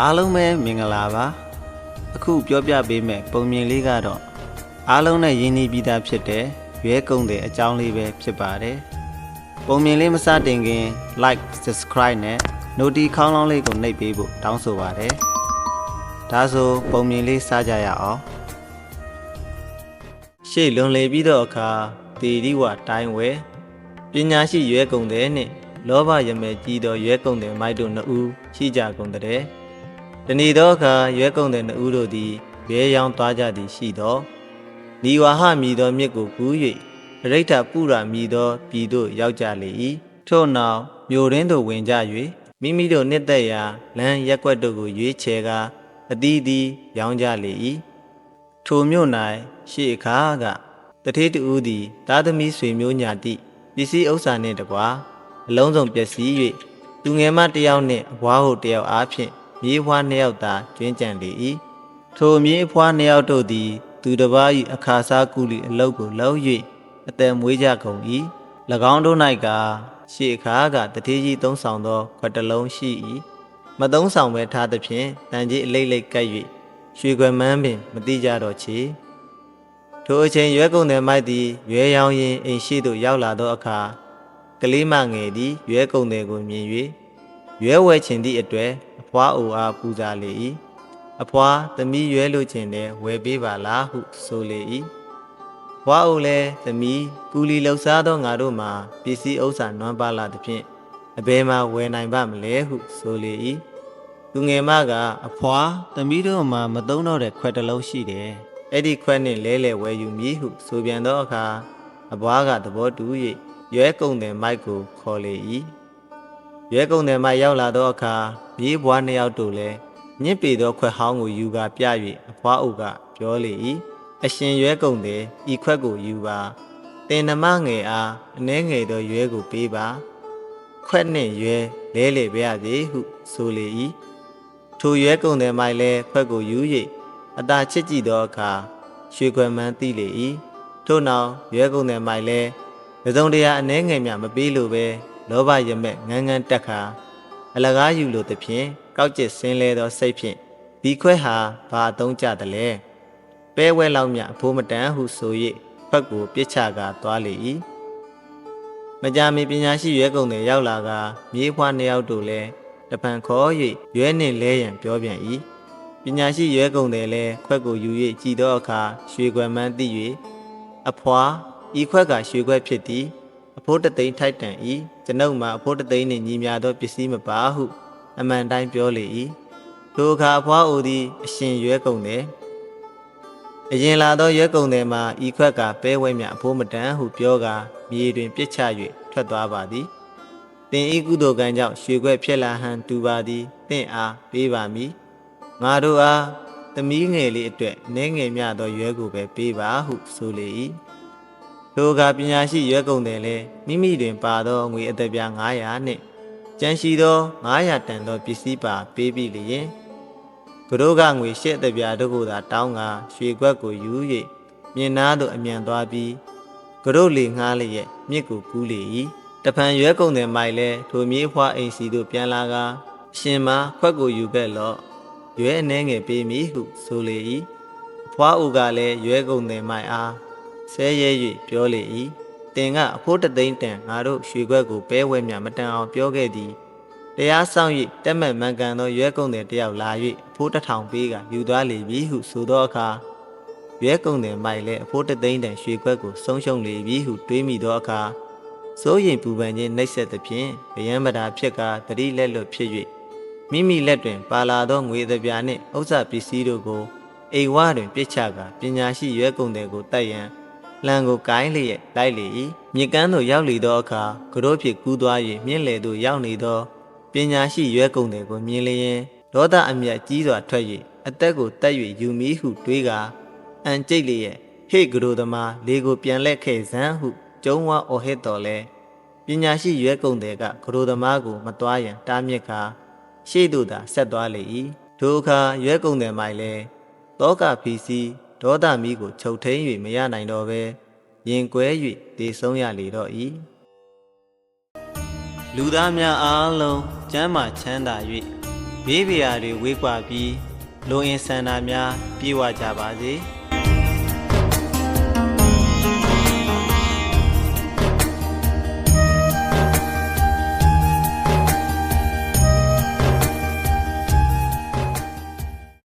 အားလုံးပဲမင်္ဂလာပါအခုပြောပြပေးမယ်ပုံမြင်လေးကတော့အားလုံးနဲ့ရင်းနှီးပြီးသားဖြစ်တဲ့ရွဲကုန်တဲ့အကြောင်းလေးပဲဖြစ်ပါတယ်ပုံမြင်လေးမစတင်ခင် like subscribe နဲ့ noti ခေါင်းလောင်းလေးကိုနှိပ်ပေးဖို့တောင်းဆိုပါတယ်ဒါဆိုပုံမြင်လေးစကြရအောင်ရှေ့လွန်လေပြီးတော့အခါတေဒီဝတိုင်းဝဲပညာရှိရွဲကုန်တဲ့နဲ့လောဘရမယ်ကြီးသောရွဲကုန်တဲ့မိုက်တို့နှစ်ဦးရှိကြကုန်တဲ့ တဏီသောအခါရွဲကုန်တဲ့နှစ်ဦးတို့သည်ရဲရောင်းသွားကြသည်ရှိသောနီဝါဟမြည်သောမြစ်ကိုကူး၍ရိဋ္ဌပုရမြည်သောပြည်သို့ရောက်ကြလေ၏ထို့နောက်မြို့ရင်းသို့ဝင်ကြ၍မိမိတို့နှစ်သက်ရာလမ်းရက်ွက်တို့ကိုရွေးချယ်ကာအသီးသီးရောင်းကြလေ၏ထိုမြို့၌ရှေ့အခါကတထေးတူဦးသည်သားသမီးဆွေမျိုးညာတိပစ္စည်းဥစ္စာနှင့်တကွာအလုံးစုံပျက်စီး၍သူငယ်မတစ်ယောက်နှင့်အဘွားဟုတစ်ယောက်အားဖြင့် မြေးဖွားနှစ်ယောက်သာကျွင်းကြံလေ၏ထိုမြေးဖွားနှစ်ယောက်တို့သည် သူတစ်ပါး၏အခါစားကုလီအလုတ်ကိုလုံး၍အသက်မွေးကြကုန်၏၎င်းတို့၌ကရှေ့အခါကတထေးကြီးသုံးဆောင်သောခွက်တစ်လုံးရှိ၏မသုံးဆောင်ပဲထားသဖြင့်တန်ကြီးအလိမ့်လိမ့်ကပ်၍ရွှေခွက်မန်းပင်မတိကြတော့ချေထိုအချိန်ရွဲကုန်တဲ့မိုက်သည်ရွဲရောင်ရင်အိမ်ရှိသို့ရောက်လာသောအခါကလေးမငယ်သည်ရွဲကုန်တဲ့ကိုမြင်၍ရွဲဝဲချင်သည့်အတွေ့အ ဖွားအိုအားပူဇာလေ၏အဖွားသမီးရွဲလို့ခြင်းနဲ့ဝယ်ပေးပါလားဟုဆိုလေ၏ဘွားအိုလည်းသမီးကူလီလှူစားသောငါတို့မှာပစ္စည်းဥစ္စာနွမ်းပါလာသဖြင့်အဘယ်မှဝယ်နိုင်ပါမလဲဟုဆိုလေ၏သူငယ်မကအဖွားသမီးတို့မှာမသုံးတော့တဲ့ခွက်တစ်လုံးရှိတယ်အဲ့ဒီခွက်နဲ့လဲလဲဝယ်ယူမည်ဟုဆိုပြန်သောအခါအဘွားကသဘောတူ၍ရွဲကုန်တဲ့မိုက်ကိုခေါ်လေ၏ ရွဲကုန်တဲ့မိုက်ရောက်လာသောအခါမြေးဘွားနှစ်ယောက်တို့လည်းညစ်ပေသောခွက်ဟောင်းကိုယူကာပြ၍အဖွားအိုကပြောလေ၏အရှင်ရွဲကုန်တဲ့ဤခွက်ကိုယူပါတင်နမငယ်အားအနှဲငယ်သောရွဲကိုပေးပါ ခွက်နှင့်ရွဲလဲလေပြရစေဟုဆိုလေ၏ထိုရွဲကုန်တဲ့မိုက်လည်းခွက်ကိုယူ၍အသာချစ်ကြည့်သောအခါရွှေခွက်မှန်းသိလေ၏ထို့နောက်ရွဲကုန်တဲ့မိုက်လည်းပစုံတရားအနှဲငယ်မြမပေးလိုပဲ လောဘရမက်ငန်းငန်းတက်ခါအလကားယူလိုသဖြင့်ကောက်ကျစ်ဆင်းလဲသောစိတ်ဖြင့်ဒီခွဲဟာဘာအသုံးကြသလဲပဲဝဲလောက်မြအဖိုးမတန်ဟုဆို၍ဖက်ကိုပြစ်ချကာသွားလေ၏မကြာမီပညာရှိရွဲကုန်တဲ့ရောက်လာကမြေးဖွားနှစ်ယောက်တို့လည်းတပံခေါ်၍ရွဲနှင့်လဲရန်ပြောပြန်၏ပညာရှိရွဲကုန်တယ်လည်းခွက်ကိုယူ၍ကြည်သောအခါရွှေခွက်မှန်းသိ၍အဖွာဤခွက်ကရွှေခွက်ဖြစ်သည်အဖိုးတသိန်းထိုက်တန်၏ ကျွန်ုပ်မှာအဖိုးတသိန်းနှင့်ညီမြသောပစ္စည်းမပါဟု အမှန်တိုင်းပြောလေ၏ထိုအခါအဖွားအိုသည်အရှင်ရွဲကုန်တယ်အရင်လာသောရွဲကုန်တယ်မှာဤခွက်ကပဲဝဲမြအဖိုးမတန်ဟုပြောကာမြေတွင်ပြစ်ချ၍ထွက်သွားပါသည်တင်ဤကုသိုလ်ကံကြောင့်ရွှေခွက်ဖြစ်လာဟန်တူပါသည်တင့်အားပေးပါမည်ငါတို့အားသမီးငယ်လေးအတွက်နည်းငယ်မြသောရွဲကိုပဲပေးပါဟုဆိုလေ၏ ထိုအခါပညာရှိရွဲကုန်တယ်လဲမိမိတွင်ပါသောငွေအသက်ပြား900နှင့်ကြံရှိသော900တန်သောပစ္စည်းပါပေးပြီလျင်ဘုရောကငွေရှစ်တပြားတို့ကိုသာတောင်းကာရွှေခွက်ကိုယူ၍မြင်နာသို့အမြန်သွားပြီးကရုလေငှားလျက်မြစ်ကိုကူးလေ၏တဖန်ရွဲကုန်တဲ့မိုက်လဲထိုမြေးဖွားအိမ်စီသို့ပြန်လာကာအရှင်မခွက်ကိုယူခဲ့လော့ရွဲအနှဲငယ်ပေးမည်ဟုဆိုလေ၏အဖွားဦးကလည်းရွဲကုန်တဲ့မိုက်အား ဆဲရဲ၍ပြောလေ၏တင်ကအဖိုးတသိန်းတန်ငါတို့ရွှေခွက်ကိုပဲဝဲမြမတန်အောင်ပြောခဲ့သည်တရားဆောင်၍တက်မဲ့မှန်ကန်သောရွဲကုန်တဲ့တယောက်လာ၍အဖိုးတစ်ထောင်ပေးကယူသွားလေပြီဟုဆိုသောအခါရွဲကုန်တဲ့မိုက်လည်းအဖိုးတသိန်းတန်ရွှေခွက်ကိုဆုံးရှုံးလေပြီဟုတွေးမိသောအခါစိုးရင်ပူပန်ခြင်းနှိပ်စက်သဖြင့်ဗျံပဒါဖြစ်ကာတတိလက်လွတ်ဖြစ်၍မိမိလက်တွင်ပါလာသောငွေသပြာနှင့်ဥစ္စာပစ္စည်းတို့ကိုအိမ်ဝတွင်ပြစ်ချကာပညာရှိရွဲကုန်တဲ့ကိုတတ်ရန် လံကိုကိုင်းလျက်လိုက်လေ၏မြစ်ကမ်းသို့ရောက်လေသောအခါကတို့ဖြစ်ကူးသွား၍မြင့်လေသို့ရောက်နေသောပညာရှိရွဲကုန်တယ်ကိုမြင်လျင်ဒေါသအမျက်ကြီးစွာထွက်၍အသက်ကိုတက်၍ယူမီဟုတွေးကာအန်ကျိတ်လျက်ဟေ့ကတို့သမားလေကိုပြန်လက်ခဲ့စမ်းဟုကျုံးဝါအော်ဟစ်တော်လဲပညာရှိရွဲကုန်တယ်ကကတို့သမားကိုမတွားရန်တားမြစ်ကာရှေ့သို့သာဆက်သွားလေ၏ထိုအခါရွဲကုန်တယ်မိုင်လဲတောကဖီစီ ဒေါသမီးကိုချုပ်ထိန်၍မရနိုင်တော့ပဲရင်ကွဲ၍တေဆုံးရလေတော့၏လူသားများအားလုံးကျမ်းမာချမ်းသာ၍ဘေးပရာတွေဝေးကွာပြီးလူအင်ဆန္ဒများပြေဝကြပါစေ။